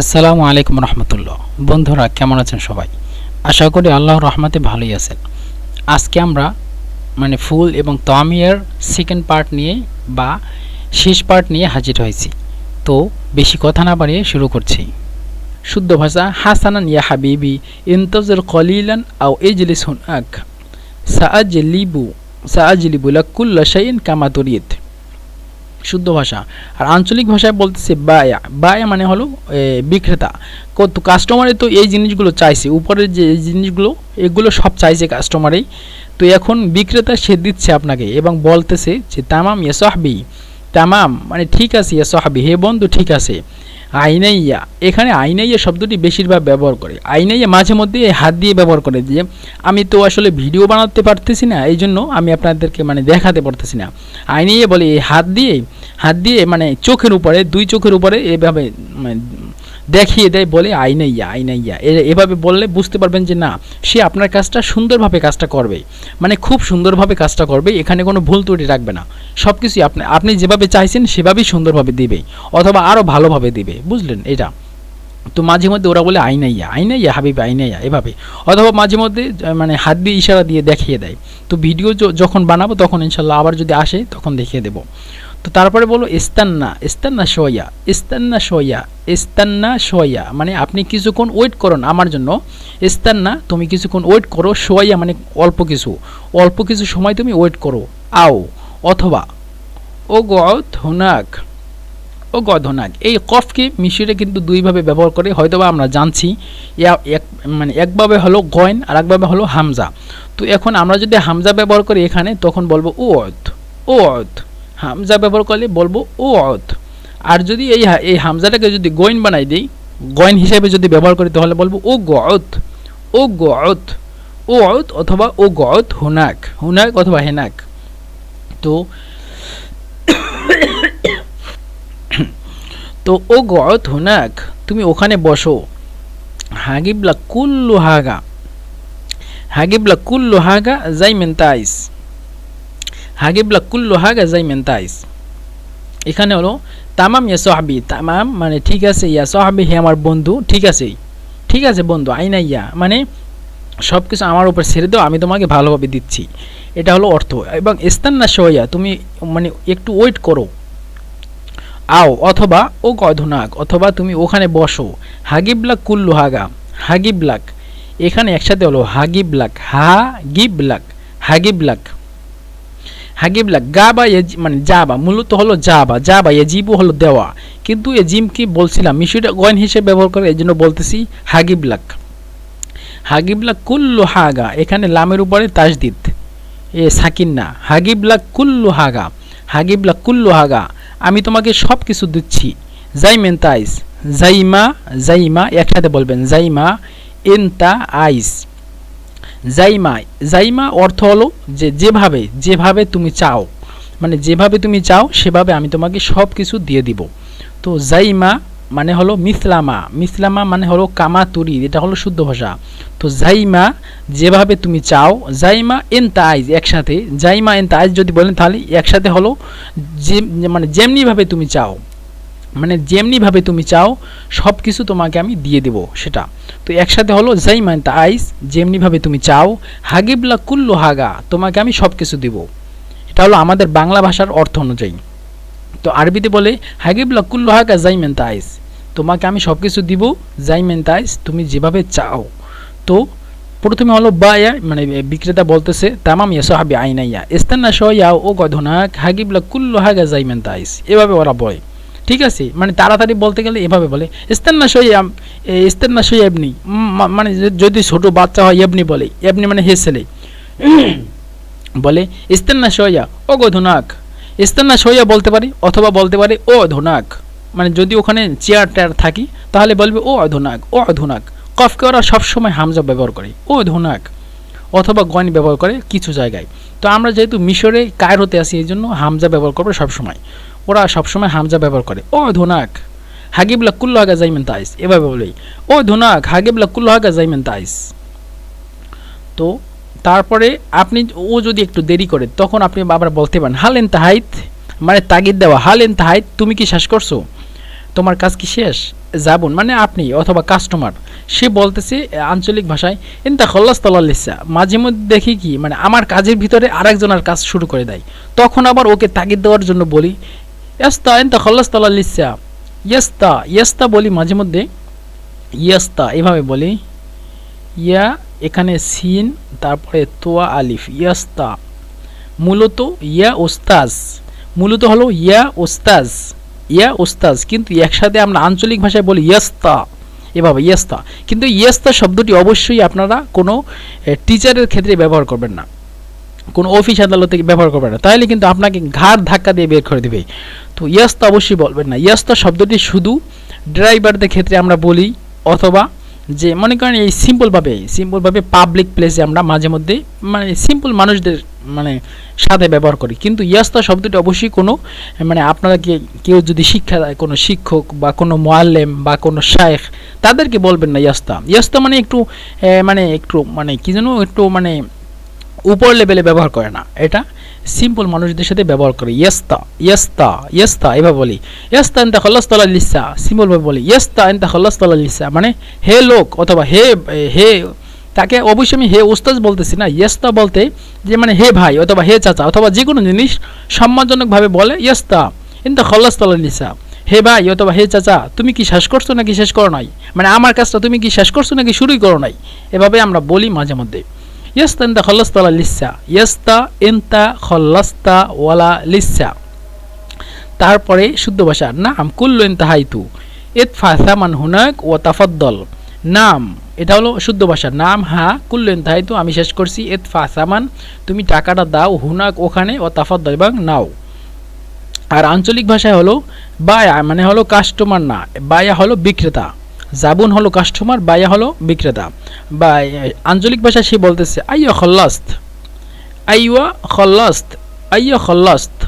আসসালামু আলাইকুম রহমতুল্লাহ। বন্ধুরা, কেমন আছেন সবাই? আশা করি আল্লাহর রহমতে ভালোই আছেন। আজকে আমরা মানে ফুল এবং তামিয়ার সেকেন্ড পার্ট নিয়ে বা শেষ পার্ট নিয়ে হাজির হয়েছি। তো বেশি কথা না বাড়িয়ে শুরু করছি। শুদ্ধ ভাষা, হাসানান ইয়া হাবিবি ইন্তজর কলিলান আও এজলিস হুনাক সাআজলিবু সাআজলিবু লাকুল্লা শাইইন কামা তুরিদ। শুদ্ধ ভাষা। আর আঞ্চলিক ভাষায় বলতেছে বায়া। বায়া মানে হলো বিক্রেতা। কত কাস্টমারে তো এই জিনিসগুলো চাইছে। উপরের যে জিনিসগুলো, এগুলো সব চাইছে কাস্টমারেই তো এখন বিক্রেতা সে দিচ্ছে আপনাকে এবং বলতেছে যে, তামাম ইয়া সাহবি, তামাম মানে ঠিক আছে ইয়া সাহবি, হে বন্ধু, ঠিক আছে। আইনাইয়া। এখানে আইনাইয়া শব্দটি বেশিরভাগ ব্যবহার করে। আইনাইয়া মাঝে মধ্যে হাত দিয়ে ব্যবহার করে যে, আমি তো আসলে ভিডিও বানাতে পারতেছি না এই জন্য আমি আপনাদেরকে মানে দেখাতে পারতেছি না। আইনাইয়া বলে, এই হাত দিয়ে হাত দিয়ে মানে চোখের উপরে, দুই চোখের উপরে এভাবে মানে দেখিয়ে দেয় বলে আইনাইয়া আইনাইয়া এ- এভাবে বললে বুঝতে পারবেন যে না, সে আপনার কাজটা সুন্দরভাবে কাজটা করবে। মানে খুব সুন্দরভাবে কাজটা করবে, এখানে কোনো ভুল ত্রুটি রাখবে না। সব কিছুই আপনি আপনি যেভাবে চাইছেন, সেভাবেই সুন্দরভাবে দিবে, অথবা আরও ভালোভাবে দিবে, বুঝলেন এটা? তো মাঝে মধ্যে ওরা বলে আইনাইয়া আইনাইয়া হাবিব আইনাইয়া এভাবে। অথবা মাঝে মধ্যে মানে হাত দিয়ে ইশারা দিয়ে দেখিয়ে দেয়। তো ভিডিও যখন বানাবো, তখন ইনশাল্লাহ আবার যদি আসে, তখন দেখিয়ে দেবো। তো তারপরে বলো ইস্তান্না ইস্তান্না সোয়া ইস্তান্না সোয়া ইস্তান্না সোয়া মানে আপনি কিছুক্ষণ ওয়েট করুন আমার জন্য। ইস্তান্না, তুমি কিছুক্ষণ ওয়েট করো সোয়া মানে অল্প কিছু। অল্প কিছু সময় তুমি ওয়েট করো। আও, অথবা ও হুনাক ও গধনাক এই কফকে মিশিয়ে কিন্তু দুইভাবে ব্যবহার করে, হয়তোবা আমরা জানছি এক মানে একভাবে হলো গয়ন আর একভাবে হলো হামজা। তো এখন আমরা যদি হামজা ব্যবহার করি এখানে, তখন বলব ও অত ও অত হামজা ব্যবহার করলে বলব ও অত আর যদি এই এই হামজাটাকে যদি গয়ন বানাই দিই, গয়ন হিসাবে যদি ব্যবহার করি, তাহলে বলব ও গত ও গত ও অত অথবা ও গত হুনাক হুনাক অথবা হেনাক। তো তো ও গত হুনাক, তুমি ওখানে বসো। হাগিবলা কুল্লু হাগা, হাগিবলা কুল্লু হাগা যাই মেন্তাইস হাগিবলা কুল্লু হাগা যাই মেন্তাইস এখানে হলো, তামাম ইয়া সাহাবি, তামাম মানে ঠিক আছে, ইয়া সাহাবি হে আমার বন্ধু, ঠিক আছে ঠিক আছে বন্ধু, আইনা ইয়া মানে সব কিছু আমার উপর ছেড়ে দাও, আমি তোমাকে ভালোভাবে দিচ্ছি। এটা হলো অর্থ। এবং স্থান ইস্তান্না সোয়া তুমি মানে একটু ওয়েট করো। আও, অথবা ও গধনাক অথবা তুমি ওখানে বসো। হাগিবলাক কুল্লু হাগা, হাগিবলাক। এখানে একসাথে হলো, হাগিবলাক হা গিবলাক হাগিবলাক। হাগিবলাক গা বা মানে যা বা মূলত হলো যা বা যা বা এজিবু হলো দেওয়া কিন্তু এ জিমকে বলছিলাম মিশুটা গয়ন হিসেবে ব্যবহার করে এই জন্য বলতেছি হাগিবলাক হাগিবলাক কুল্লু হাগা এখানে লামের উপরে তাজদিদ এ সাকিন না হাগিবলাক কুল্লু হাগা হাগিবলাক কুল্লু হাগা আমি তোমাকে সব কিছু দিচ্ছি জাইমেন তাইস জাইমা জাইমা একসাথে বলবেন জাইমা এনতা আইস জাইমা জাইমা অর্থ হলো যে যেভাবে যেভাবে তুমি চাও। মানে যেভাবে তুমি চাও, সেভাবে আমি তোমাকে সব কিছু দিয়ে দিব। তো জাইমা মানে হলো মিসলামা। মিসলামা মানে হলো কামাতুরি, এটা হলো শুদ্ধ ভাষা। তো জাইমা যেভাবে তুমি চাও, জাইমা এনতা আইজ একসাথে, জাইমা এনতা আইজ যদি বলেন তাহলে একসাথে হলো যে মানে যেমনিভাবে তুমি চাও। মানে যেমনিভাবে তুমি চাও সব কিছু তোমাকে আমি দিয়ে দেব সেটা। তো একসাথে হলো জাইমা এনতা আইজ যেমনিভাবে তুমি চাও, হাগিবলা কুল্লু হাগা, তোমাকে আমি সব কিছু দিব। এটা হলো আমাদের বাংলা ভাষার অর্থ অনুযায়ী। তো আরবিতে বলে, হাগিবলা কুল্লু হাগা জাইমেন তাইস তোমাকে আমি সব কিছু দিব জাইমেন তাইস তুমি যেভাবে চাও। তো প্রথমে হলো বায়া মানে বিক্রেতা বলতেছে, তামাম ইয়া সাহাবি আইনাইয়া, ইস্তান্না শয়া ও গধনাক, হাগিবলা কুল্লু হাগা জাইমেন তাইস এভাবে ওরা বলে। ঠিক আছে? মানে তাড়াতাড়ি বলতে গেলে এভাবে বলে ইস্তান্না শয়া ইস্তান্না এবনি মা- মানে যদি ছোট বাচ্চা হয় এমনি বলে এমনি মানে হে ছেলে। বলে ইস্তান্না শয়া, ও গধনাক ইস্তান্না সইয়া বলতে পারি, অথবা বলতে পারি, ও অধুনাক মানে যদি ওখানে চেয়ার টেয়ার থাকি, তাহলে বলবে, ও অধুনাক ও অধুনাক কফকে ওরা সবসময় হামজা ব্যবহার করে, ও অধুনাক অথবা গয়ন ব্যবহার করে কিছু জায়গায়। তো আমরা যেহেতু মিশরে কায়ের হতে আসি এই জন্য হামজা ব্যবহার করব সবসময়। ওরা সবসময় হামজা ব্যবহার করে। ও ধোনাক হাগিবলা কুল্লো হাগা জাইমেন তাইস। এভাবে বলেই ও ধোনাক হাগিবলা কুল্লো হাগা জাইমেন তাইস। তো তারপরে আপনি, ও যদি একটু দেরি করে, তখন আপনি আবার বলতে পারেন হালেন তাহাইত মানে তাগিদ দেওয়া হালেন তাহাইত তুমি কি শেষ করছ? তোমার কাজ কি শেষ? যাবুন। মানে আপনি অথবা কাস্টমার, সে বলতেছে আঞ্চলিক ভাষায়, ইন্তা খল্লাস তলাল্লিসা মাঝে মধ্যে দেখি কি মানে আমার কাজের ভিতরে আরেকজনের কাজ শুরু করে দেয়। তখন আবার ওকে তাগিদ দেওয়ার জন্য বলি ইয়াস্তা ইন্তা খল্লাস তলাল্লিসা ইয়াস্তা ইয়াস্তা বলি মাঝে মধ্যে। ইয়াস্তা, এভাবে বলি। ইয়া, এখানে সিন, তারপরে তোয়া আলিফ। ইয়াস্তা। মূলত ইয়া ওস্তাজ। মূলত হলো ইয়া ওস্তাজ। ইয়া ওস্তাজ। কিন্তু একসাথে আমরা আঞ্চলিক ভাষায় বলি ইয়াস্তা। এভাবে, ইয়াস্তা। কিন্তু ইয়াস্তা শব্দটি অবশ্যই আপনারা কোনো টিচারের ক্ষেত্রে ব্যবহার করবেন না। কোনো অফিস আদালতে ব্যবহার করবে না। তাহলে কিন্তু আপনাকে ঘাড় ধাক্কা দিয়ে বের করে দেবে। তো ইয়াস্তা অবশ্যই বলবেন না। ইয়াস্তা শব্দটি শুধু ড্রাইভারদের ক্ষেত্রে আমরা বলি, অথবা যে মনে করেন এই সিম্পলভাবে সিম্পলভাবে পাবলিক প্লেসে আমরা মাঝে মধ্যে মানে সিম্পল মানুষদের মানে সাথে ব্যবহার করি। কিন্তু ইয়াস্তা শব্দটি অবশ্যই কোনো মানে আপনাকে কেউ যদি শিক্ষা দেয়, কোনো শিক্ষক বা কোনো মোয়াল্লেম বা কোনো শায়েখ, তাদেরকে বলবেন না ইয়াস্তা ইয়াস্তা মানে একটু মানে একটু মানে কি যেন, একটু মানে উপর লেভেলে ব্যবহার করে না। এটা সিম্পল মানুষদের সাথে ব্যবহার করে। ইয়েস্তা ইয়েস্তা ইয়েস্তা, এভাবে বলি। ইয়েস্তা এনতা খল্লাস্তলা লিসা সিম্পলভাবে বলি। ইয়েস্তা এনতা খল্লাস্তলা লিসা মানে হে লোক অথবা হে হে, তাকে অবশ্যই আমি হে উস্তাজ বলতেছি না। ইয়েস্তা বলতে যে মানে হে ভাই অথবা হে চাচা অথবা যে কোনো জিনিস সম্মানজনকভাবে বলে ইয়েস্তা এনতা খল্লাস্তলা লিসা। হে ভাই অথবা হে চাচা, তুমি কি শেষ করছ নাকি শেষ করো নাই? মানে আমার কাজটা তুমি কি শেষ করছ নাকি শুরুই করো নাই? এভাবে আমরা বলি মাঝে মধ্যে। ইয়াস্তা ইন্তা খল্লাস্তা ওয়ালা লিসা ইয়াস্তা ইন্তা খল্লাস্তা ওয়ালা লিসা তারপরে শুদ্ধ ভাষা, নাম কুল্লু ইন্তা হাইতু ইত ফাসামান হুনাক ও তাফদ্দল। নাম, এটা হলো শুদ্ধ ভাষা। নাম, হা, কুল্লু ইন্তা হাইতু আমি শেষ করছি। ইত ফাসামান তুমি টাকাটা দাও হুনাক ওখানে ও তাফদ্দল এবং নাও। আর আঞ্চলিক ভাষায় হলো বায়া মানে হলো কাস্টমার না, বায়া হলো বিক্রেতা। জাবুন হলো কাস্টমার বায়া হলো বিক্রেতা। বা আঞ্চলিক ভাষায় সে বলতেছে, আইয়া খল্লাস্ত আইয়া খল্লাস্ত আইয়া খল্লাস্ত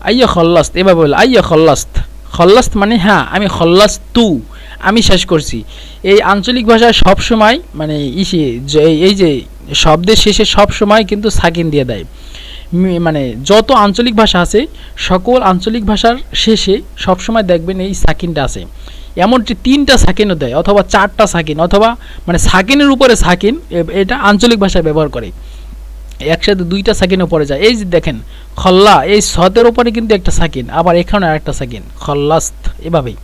আইয়া খল্লাস্ত। এভাবে বলে, আইয়া খল্লাস্ত। খল্লাস্ত মানে হ্যাঁ আমি খল্লাস্ত তু আমি শেষ করছি। এই আঞ্চলিক ভাষায় সব সময় মানে ইসে এই- যে শব্দের শেষে সব সময় কিন্তু সাকিন দিয়ে দেয়। মানে যত আঞ্চলিক ভাষা আছে, সকল আঞ্চলিক ভাষার শেষে সবসময় দেখবেন এই সাকিনটা আছে। এমনকি তিনটা সাকিনও দেয়, অথবা চারটা সাকিন, অথবা মানে সাকিনের উপরে সাকিন এটা আঞ্চলিক ভাষায় ব্যবহার করে। একসাথে দুইটা সাকিনও পড়ে যায়। এই যে দেখেন, খল্লা, এই সদের উপরে কিন্তু একটা সাকিন, আবার এখানে আরেকটা সাকিন, খল্লাস্ত, এভাবেই।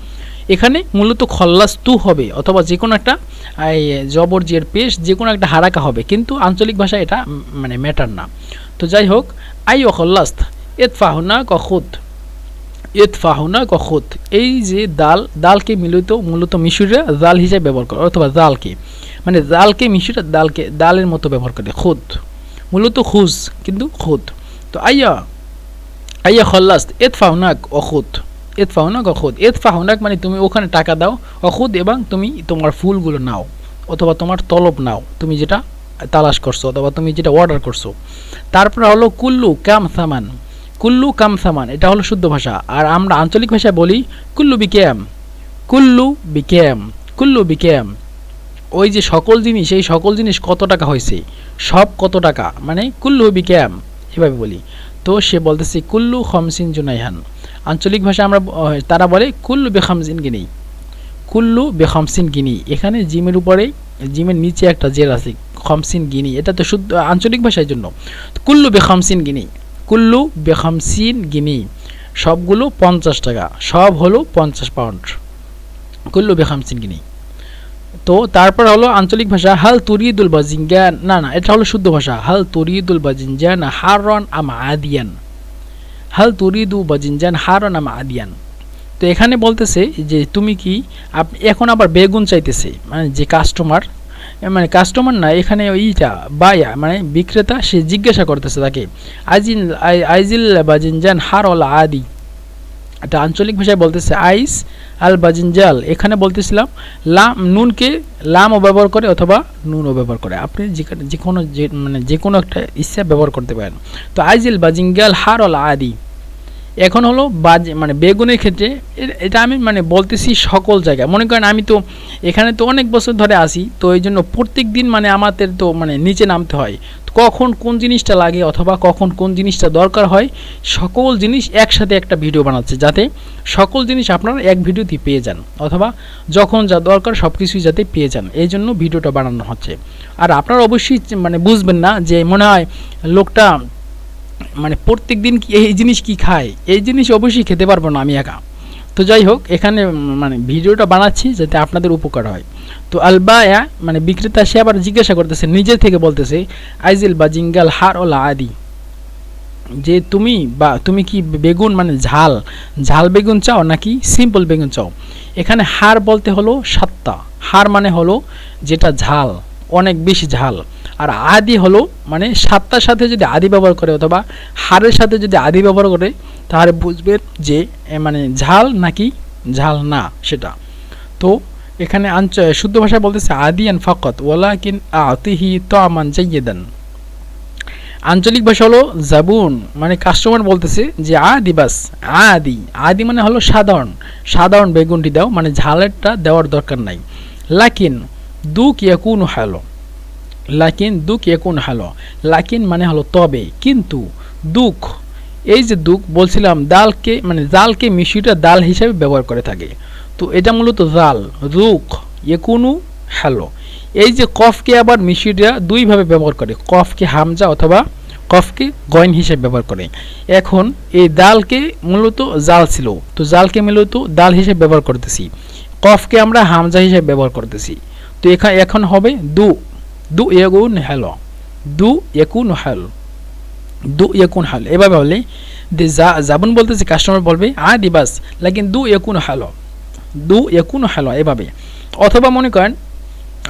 এখানে মূলত খল্লাস্তু হবে, অথবা যে কোনো একটা জবর জিয়ের পেশ যে কোনো একটা হারাকা হবে, কিন্তু আঞ্চলিক ভাষায় এটা মানে ম্যাটার না। তো যাই হোক আই ও খল্লাস্ত এত ফাহুনা কখুত এত ফাহুনা কখুত এই যে দাল, দালকে মূলত মূলত মিশুরা জাল হিসেবে ব্যবহার করে, অথবা জালকে। মানে জালকে মিশুরা দালকে, দালের মতো ব্যবহার করে, খুদ। মূলত খুজ, কিন্তু খুদ। তো আইয়া আইয়া খল্লাস্ত এত ফাহুনাক অখুদ এত ফাহুনাক অখুদ এত ফাহুনাক মানে তুমি ওখানে টাকা দাও অখুদ এবং তুমি তোমার ফুলগুলো নাও, অথবা তোমার তলব নাও, তুমি যেটা তালাশ করছ, অথবা তুমি যেটা অর্ডার করছ। তারপরে হলো কুল্লু কাম সামান। কুল্লু কাম সামান, এটা হলো শুদ্ধ ভাষা। আর আমরা আঞ্চলিক ভাষায় বলি কুল্লু বিকেম কুল্লু বিকেম কুল্লু বিকেম ওই যে সকল জিনিস, এই সকল জিনিস কত টাকা হয়েছে? সব কত টাকা? মানে কুল্লু বিকেম এভাবে বলি। তো সে বলতেছে, কুল্লু খমসিন জুনাইহান। আঞ্চলিক ভাষা আমরা তারা বলে, কুল্লু বেখামসিন গিনি। কুল্লু বেখামসিন গিনি। এখানে জিমের উপরে, জিমের নিচে একটা জের আছে, খমসিন গিনি। এটা তো শুদ্ধ, আঞ্চলিক ভাষার জন্য। কুল্লু বেখামসিন গিনি। কুল্লু বেখামসিন গিনি। সবগুলো পঞ্চাশ টাকা। সব হলো পঞ্চাশ পাউন্ড। কুল্লু বেখামসিন গিনি। তো তারপর হলো আঞ্চলিক ভাষা, হাল তুরিদুল বাজিঙ্গান না না, এটা হলো শুদ্ধ ভাষা। হাল তুরিদুল বাজিনজান হারন আম আদিয়ান। হাল তুরিদু বাজিনজান হারন আম আদিয়ান। তো এখানে বলতেছে যে, তুমি কি আপনি এখন আবার বেগুন চাইতেছে মানে যে কাস্টমার মানে কাস্টমার না, এখানে ওইটা বায়া মানে বিক্রেতা, সে জিজ্ঞাসা করতেছে তাকে আইজিন আই- আইজিল বাজিনজান হার অল আদি? এটা আঞ্চলিক ভাষায় বলতেছে, আইস আল বাজিনজাল। এখানে বলতেছিলাম, লাম, নুনকে লামও ব্যবহার করে অথবা নুনও ব্যবহার করে। আপনি যে কোনো যে মানে যে কোনো একটা ইচ্ছা ব্যবহার করতে পারেন। তো আইজিল বাজিঙ্গাল হার অল আদি। এখন হলো বাজে মানে বেগুনের ক্ষেত্রে এটা আমি মানে বলতেছি সকল জায়গায়। মনে করেন আমি তো এখানে তো অনেক বছর ধরে আসি তো এই জন্য প্রত্যেক দিন মানে আমাদের তো মানে নিচে নামতে হয়। কখন কোন জিনিসটা লাগে অথবা কখন কোন জিনিসটা দরকার হয়, সকল জিনিস একসাথে একটা ভিডিও বানাচ্ছে যাতে সকল জিনিস আপনারা এক ভিডিওতে পেয়ে যান অথবা যখন যা দরকার সব কিছুই যাতে পেয়ে যান, এই জন্য ভিডিওটা বানানো হচ্ছে। আর আপনারা অবশ্যই মানে বুঝবেন না যে মনে হয় লোকটা মানে প্রত্যেক দিন কি এই জিনিস কি খায়? এই জিনিস অবশ্যই খেতে পারব না আমি একা। তো যাই হোক, এখানে মানে ভিডিওটা বানাচ্ছি যাতে আপনাদের উপকার হয়। তো আলবায়া মানে বিক্রেতা, সে আবার জিজ্ঞাসা করতেছে, নিজে থেকে বলতেছে, আইজিল বা জিঙ্গাল হার ওলা আদি। যে তুমি বা তুমি কি বেগুন মানে ঝাল ঝাল বেগুন চাও নাকি সিম্পল বেগুন চাও? এখানে হার বলতে হলো সাতটা। হার মানে হলো যেটা ঝাল, অনেক বেশি ঝাল। আর আদি হলো মানে সাতটার সাথে যদি আদি ব্যবহার করে অথবা হারের সাথে যদি আদি ব্যবহার করে, তাহলে বুঝবেন যে মানে ঝাল নাকি ঝাল না সেটা। তো এখানে আঞ্চ শুদ্ধ ভাষায় বলতেছে আদিয়ান ফকত, ওয়ালাকিন আতিহি তো তামান জাইয়েদান। আঞ্চলিক ভাষা হলো জাবুন মানে কাস্টমার বলতেছে যে আদি বাস, আদি। আদি মানে হলো সাধারণ সাধারণ বেগুনটি দাও মানে ঝালেরটা দেওয়ার দরকার নাই। লাকিন, দুক ইয়াকুন হালো লাকিন দুক ইয়াকুন হালো। লাকিন মানে হলো তবে। কিন্তু দুঃখ, এই যে দুঃখ বলছিলাম, দালকে মানে জালকে মিশিটা দাল হিসাবে ব্যবহার করে থাকে। তো এটা মূলত জাল রুক একুনু হ্যালো এই যে কফকে আবার মিশিটা দুইভাবে ব্যবহার করে, কফকে হামজা অথবা কফকে গয়ন হিসেবে ব্যবহার করে। এখন এই দালকে মূলত জাল ছিল, তো জালকে মূলত দাল হিসেবে ব্যবহার করতেছি। কফকে আমরা হামজা হিসেবে ব্যবহার করতেছি। তো এখানে এখন হবে দু। দু এগুন হ্যালো দু একুন হ্যালো দু একুন হাল এভাবে বলে যে যা- জাবুন বলতেছে কাস্টমার বলবে আদি বাস লেকিন দু একুন হ্যালো দু একুন হ্যালো এভাবে অথবা মনে করেন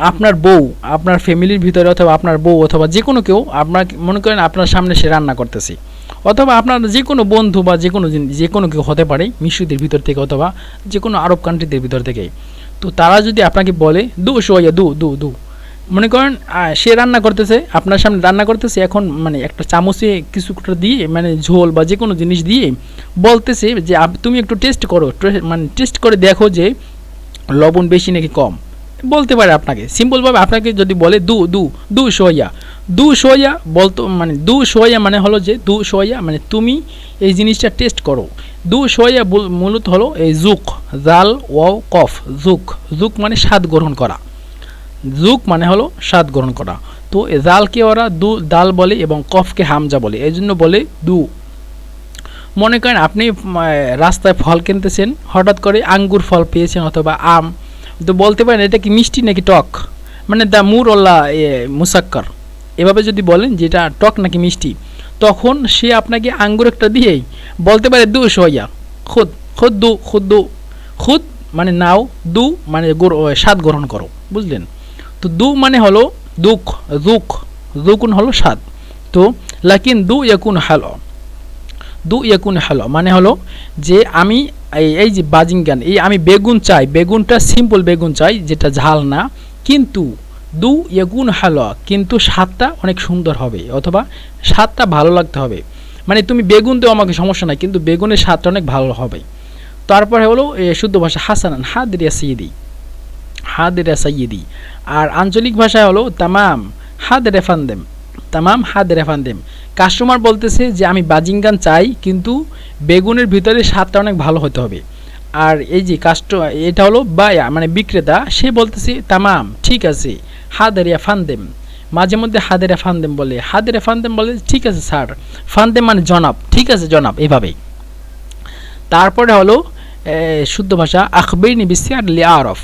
আপনার বউ আপনার ফ্যামিলির ভিতরে অথবা আপনার বউ অথবা যে কোনো কেউ আপনার মনে করেন আপনার সামনে সে রান্না করতেছে অথবা আপনার যে কোনো বন্ধু বা যে কোনো যে কোনো কেউ হতে পারে মিশুদের ভিতর থেকে অথবা যে কোনো আরব কান্ট্রিদের ভিতর থেকে তো তারা যদি আপনাকে বলে দু সোয়া দু দু দু মনে করেন সে রান্না করতেছে, আপনার সামনে রান্না করতেছে, এখন মানে একটা চামচে কিছুটা দিয়ে মানে ঝোল বা যে কোনো জিনিস দিয়ে বলতেছে যে তুমি একটু টেস্ট করো মানে টেস্ট করে দেখো যে, লবণ বেশি নাকি কম। বলতে পারে আপনাকে। সিম্পলভাবে আপনাকে যদি বলে, দু দু দু সোয়া। দু সোয়া বলতো মানে দু সোয়া মানে হলো যে, দু সোয়া মানে তুমি এই জিনিসটা টেস্ট করো। দু সোয়া মূলত হলো এই জুক জাল, ওয়াও, কফ জুক জুক মানে স্বাদ গ্রহণ করা। জুক মানে হলো স্বাদ গ্রহণ করা। তো জালকে ওরা দু, দাল বলে এবং কফকে হামজা বলে। এই জন্য বলে দু। মনে করেন আপনি রাস্তায় ফল কিনতেছেন, হঠাৎ করে আঙ্গুর ফল পেয়েছেন অথবা আম। তো বলতে পারেন, এটা কি মিষ্টি নাকি টক? মানে দ্য মুর ওল্লা মুসাক্কর। এভাবে যদি বলেন যে এটা টক নাকি মিষ্টি, তখন সে আপনাকে আঙ্গুর একটা দিয়েই বলতে পারে দু সোয়া। খুদ খুদ দু খুদ দু। খুদ মানে নাও, দু মানে স্বাদ গ্রহণ করো। বুঝলেন? তো দু মানে হলো দুঃখ দুঃখ দুকুন হলো স্বাদ তো লাকিন দু ইয়াকুন হালো, দু ইয়াকুন হালো মানে হলো যে আমি এই এই যে বাজিঙ্গান এই আমি বেগুন চাই, বেগুনটা সিম্পল বেগুন চাই, যেটা ঝাল না, কিন্তু দু ইয়াকুন হালো, কিন্তু স্বাদটা অনেক সুন্দর হবে, অথবা স্বাদটা ভালো লাগতে হবে। মানে তুমি বেগুন দেও আমাকে সমস্যা নাই, কিন্তু বেগুনের স্বাদটা অনেক ভালো হবে। তারপরে হলো শুদ্ধ ভাষা হাসানান, হাদিরিয়া সৈয়দি হাদিরা সৈয়দি আর আঞ্চলিক ভাষায় হলো তামাম হাদ রেফান্দেম তামাম হাদ রেফান্দেম কাস্টমার বলতেছে যে, আমি বাজিঙ্গান চাই, কিন্তু বেগুনের ভিতরে স্বাদটা অনেক ভালো হতে হবে। আর এই যে কাস্ট, এটা হলো বায়া মানে বিক্রেতা, সে বলতেছে, তামাম, ঠিক আছে হাদেরিয়া ফান্দেম। মাঝে মধ্যে হাদেরিয়া ফান্দেম বলে। হাদেরিয়া ফান্দেম বলে, ঠিক আছে, স্যার, ফান্দেম মানে জনাব, ঠিক আছে, জনাব, এভাবেই। তারপরে হলো শুদ্ধ ভাষা, আখবেরনি বিসিয়ার লি আরফ।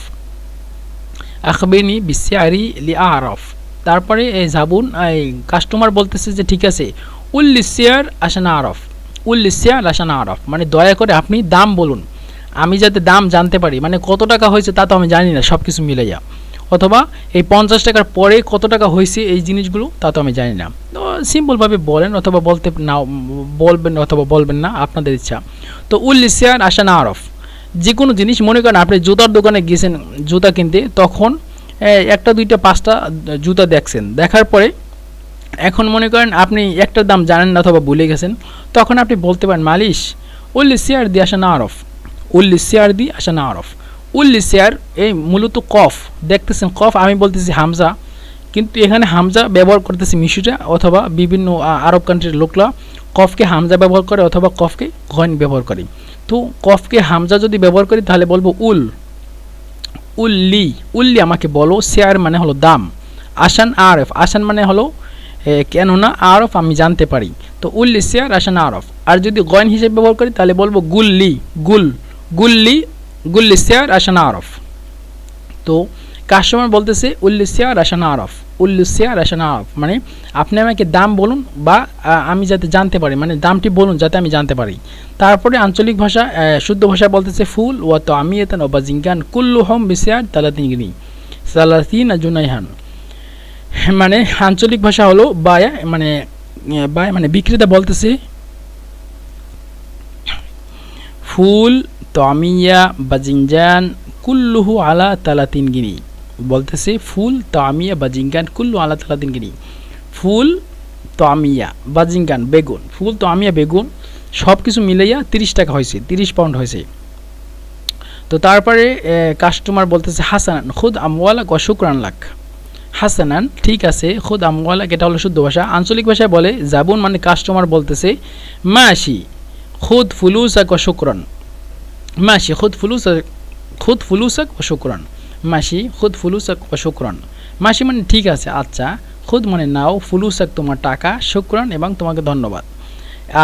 আখবেরনি বিসিয়ারি লি আরফ। তারপরে এই জাবুন, এই কাস্টমার বলতেছে যে, ঠিক আছে উল উল্লিসিয়ার আসানা আরফ উল উল্লিসিয়ার আসানা আরফ। মানে দয়া করে আপনি দাম বলুন। আমি যাতে দাম জানতে পারি মানে কত টাকা হয়েছে তা তো আমি জানি না সব কিছু মিলাইয়া। অথবা এই পঞ্চাশ টাকার পরে কত টাকা হয়েছে এই জিনিসগুলো তা তো আমি জানি না। তো সিম্পলভাবে বলেন অথবা বলতে না বলবেন অথবা বলবেন না, আপনাদের ইচ্ছা। তো উল উল্লিসিয়ার আসানা আরফ। যে কোনো জিনিস, মনে করেন আপনি জুতার দোকানে গেছেন, জুতা কিনতে, তখন একটা, দুইটা, পাঁচটা জুতা দেখছেন। দেখার পরে এখন মনে করেন আপনি একটা দাম জানেন না অথবা ভুলে গেছেন, তখন আপনি বলতে পারেন, মালিশ উল্লি শেয়ার দি আসা না আরফ উল্লি শেয়ার দি আসা না আরফ। উল্লি শেয়ার এই মূলত কফ, দেখতেছেন কফ, আমি বলতেছি হামজা, কিন্তু এখানে হামজা ব্যবহার করতেছে মিশুরা অথবা বিভিন্ন আরব কান্ট্রির লোকরা কফকে হামজা ব্যবহার করে অথবা কফকে গন ব্যবহার করে। তো কফকে হামজা যদি ব্যবহার করি, তাহলে বলব উল। উল্লি উল্লি আমাকে বলো, শেয়ার মানে হলো দাম। আসান আরফ, আসান মানে হলো কেননা আরফ আমি জানতে পারি। তো উল্লি, শেয়ার, আসান আরফ। আর যদি গয়ন হিসেবে ব্যবহার করি, তাহলে বলব গুল্লি, গুল, গুল্লি গুল্লি, শেয়ার, আসান আরফ। তো কাস্টমার বলতেছে উল্লি, শেয়ার, আসান আরফ। উল্লি শেয়ার আসান আরফ মানে আপনি আমাকে দাম বলুন বা আমি যাতে জানতে পারি মানে দামটি বলুন যাতে আমি জানতে পারি। তারপরে আঞ্চলিক ভাষা শুদ্ধ ভাষা বলতেছে ফুল ও তো আমি এতেন ওবা জিঙ্গান, কুল্লু হোম বিসিয়ার তালাতিনি সালাতিন জুনাইহান। মানে আঞ্চলিক ভাষা হলো বায়া মানে বায়া মানে বিক্রেতা বলতেছে ফুল তামিয়া বাজিনজান কুল্লুহু আলা তালাতিন গিনি বলতেছে, ফুল, তামিয়া, বাজিঙ্গান, কুল্লু আলা তালাতিন গিনি ফুল, তামিয়া, বাজিঙ্গান, বেগুন। ফুল, তামিয়া, বেগুন সব কিছু মিলাইয়া তিরিশ টাকা হয়েছে, তিরিশ পাউন্ড হয়েছে। তো তারপরে কাস্টমার বলতেছে, হাসানান, খুদ আমওয়ালাক ও শুক্রান লাখ হাসানান, ঠিক আছে, খুদ আমওয়ালাক এটা হলো শুদ্ধ ভাষা। আঞ্চলিক ভাষায় বলে, জাবুন মানে কাস্টমার বলতেছে, মাসি, খুদ ফুলুসাক ও শুক্রান। মাসি, খুদ ফুলুসাক খুদ ফুলুসাক ও শুক্রান। মাসি, খুদ ফুলুসাক ও শুক্রান। মাসি মানে ঠিক আছে আচ্ছা। খুদ মানে নাও ফুলুসাক তোমার টাকা, শুক্রান এবং তোমাকে ধন্যবাদ।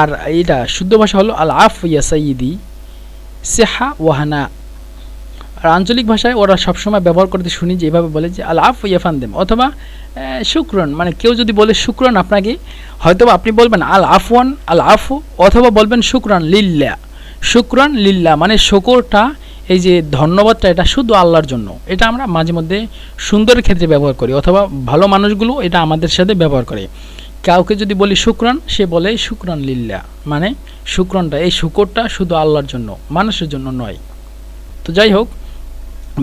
আর এটা শুদ্ধ ভাষা হলো আল আফ ইয়া সাইদি সেহা ওয়াহানা আর আঞ্চলিক ভাষায় ওরা সবসময় ব্যবহার করতে শুনি যে, এভাবে বলে যে আল আফ ইয়াফান দেম অথবা শুক্রন। মানে কেউ যদি বলে, শুক্রন আপনাকে হয়তো আপনি বলবেন আল আফওয়ান আল আফু অথবা বলবেন, শুক্রান লিল্লা। শুক্রান লিল্লা মানে শুকরটা এই যে ধন্যবাদটা, এটা শুধু আল্লাহর জন্য। এটা আমরা মাঝে মধ্যে সুন্দরের ক্ষেত্রে ব্যবহার করি, অথবা ভালো মানুষগুলো এটা আমাদের সাথে ব্যবহার করে। কাউকে যদি বলি শুক্রান, সে বলে শুক্রান লিল্লা মানে শুক্রনটা, এই শুকরটা শুধু আল্লাহর জন্য, মানুষের জন্য নয়। তো যাই হোক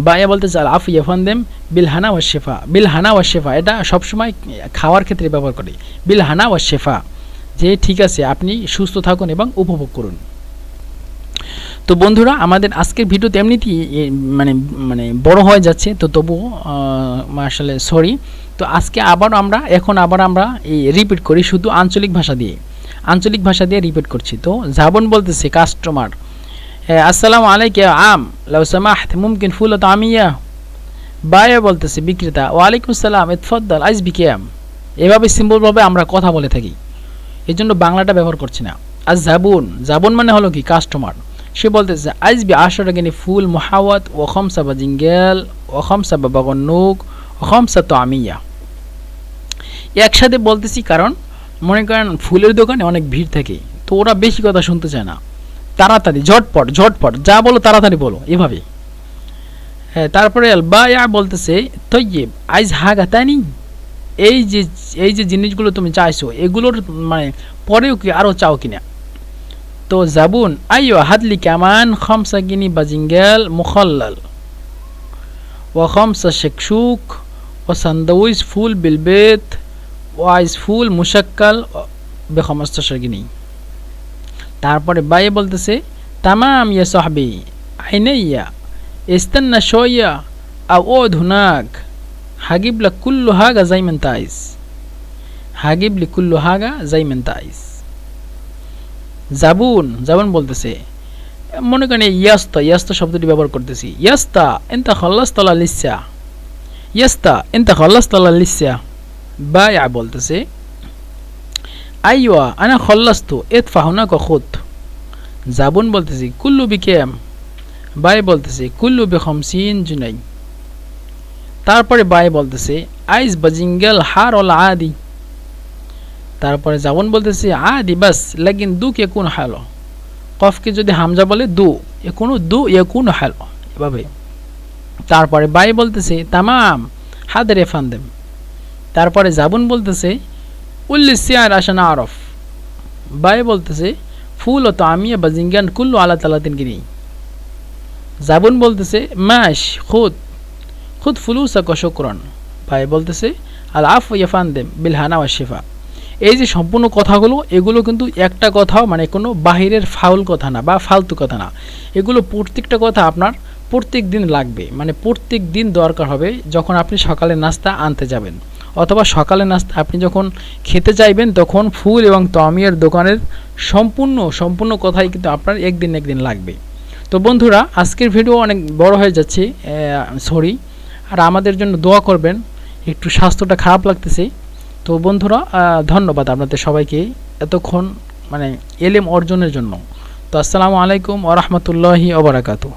বায়া বলতে চাল আফ ইয়ফান দেম বিল হানা ওয়া শেফা। বিল হানা ওয়া শেফা, এটা সবসময় খাওয়ার ক্ষেত্রে ব্যবহার করি। বিল হানা ওয়া শেফা, যে ঠিক আছে, আপনি সুস্থ থাকুন এবং উপভোগ করুন। তো বন্ধুরা আমাদের আজকের ভিডিওতে এমনিতেই এ, মানে মানে বড় হয়ে যাচ্ছে। তো তবুও আসলে সরি তো আজকে আবার আমরা এখন আবার আমরা এই রিপিট করি শুধু আঞ্চলিক ভাষা দিয়ে। আঞ্চলিক ভাষা দিয়ে রিপিট করছি। তো জাবন বলতেছে কাস্টমার আসসালামু আলাইকুম আম লাউ সামাহত মুমকিন ফুল তামিয়া বায়া বলতেছে বিক্রেতা ওয়ালাইকুম সালাম ইতফদ্দাল আইজ বিকেয়াম এভাবে সিম্পলভাবে আমরা কথা বলে থাকি। এই জন্য বাংলাটা ব্যবহার করছি না। আর জাবুন জাবুন মানে হলো কি? কাস্টমার সে বলতেছে, আইজ বি আশরা গিনি ফুল মোহাওয়াত, ও খমসা বা জিঙ্গেল, ও খমসা বা বাগন্নুক ও খমসা তো আমিয়া। একসাথে বলতেছি, কারণ মনে করেন ফুলের দোকানে অনেক ভিড় থাকে, তো ওরা বেশি কথা শুনতে চায় না। তাড়াতাড়ি, ঝটপট ঝটপট, যা বলো তাড়াতাড়ি বলো, এভাবে। হ্যাঁ তারপরে আলবায়া বলতেছে তৈব আইজ হাগা তানি? এই যে এই যে জিনিসগুলো তুমি চাইছো, এগুলোর মানে পরেও কি আরও চাও কিনা? তো জাবুন আইও হাদলি কামান খমসা বাজিঙ্গেল মুখল্লাল। ও খমসা শেকশুক, ও সান্দাউইজ ফুল বিলবেত, ও আইস ফুল মুশাক্কাল বেখমস্তা গিনি তারপরে বাই বলতেছে, তামাম ইয়া সাহবি আইনে ইয়া ইস্তান্না শোয়া আ ও ধুনাক হাগিবলা কুল্লু হাগা জাইমেন তাইস হাগিবলি কুল্লু হাগা জাইমেন তাইস জাবুন জাবুন বলতেছে। মনে করেন ইয়াস্তা ইয়াস্তা শব্দটি ব্যবহার করতেছি। ইয়াস্তা, এনতা খল্লাস তলা লিসা ইয়াস্তা, এনতা খল্লাস তলা লিসা বায়া বলতেছে আইওয়া আনা খল্লাস্তু এত হুনাক কখুত জাবুন বলতেছি, কুল্লু বিকেম। বাই বলতেছে, কুল্লু বে খমসিন জুনাই। তারপরে বাই বলতেছে, আইস বাজিঙ্গেল হার ওল আদি। তারপরে জাবন বলতেছে, আদি বাস, লেকিন দু কে কোন হালো? কফকে যদি হামজা বলে, দু, এ কোনো দু, এ কোন হালো? এভাবে। তারপরে বাই বলতেছে, তামাম, হাদের ফান্দেম। তারপরে জাবুন বলতেছে উল্লিসিয়ার আসানা আরফ। বাই বলতেছে, ফুল ও তামিয়া বাজিঙ্গান কুল্লু আল্লাহ তালাতিন গিরি। জাবুন বলতেছে মাস খুদ খুদ ফুলুসা কশকরণ ভাই বলতেছে, আল আফ ইয়াফান দেম বিলহানা ওয়া শিফা। এই যে সম্পূর্ণ কথাগুলো, এগুলো কিন্তু একটা কথাও মানে কোনো বাহিরের ফাউল কথা না বা ফালতু কথা না। এগুলো প্রত্যেকটা কথা আপনার প্রত্যেক দিন লাগবে। মানে প্রত্যেক দিন দরকার হবে যখন আপনি সকালে নাস্তা আনতে যাবেন। অথবা সকালে নাস্তা, আপনি যখন খেতে চাইবেন তখন ফুল এবং তমিয়ার দোকানের সম্পূর্ণ সম্পূর্ণ কথাই কিন্তু আপনার একদিন একদিন লাগবে। তো বন্ধুরা, আজকের ভিডিও অনেক বড় হয়ে যাচ্ছে সরি আর আমাদের জন্য দোয়া করবেন, একটু স্বাস্থ্যটা খারাপ লাগতেছে। তো বন্ধুরা ধন্যবাদ আপনাদের সবাইকে এতক্ষণ মানে এলেম অর্জনের জন্য। তো আসসালামু আলাইকুম ওরহমতুল্লাহি ওবরাকাতু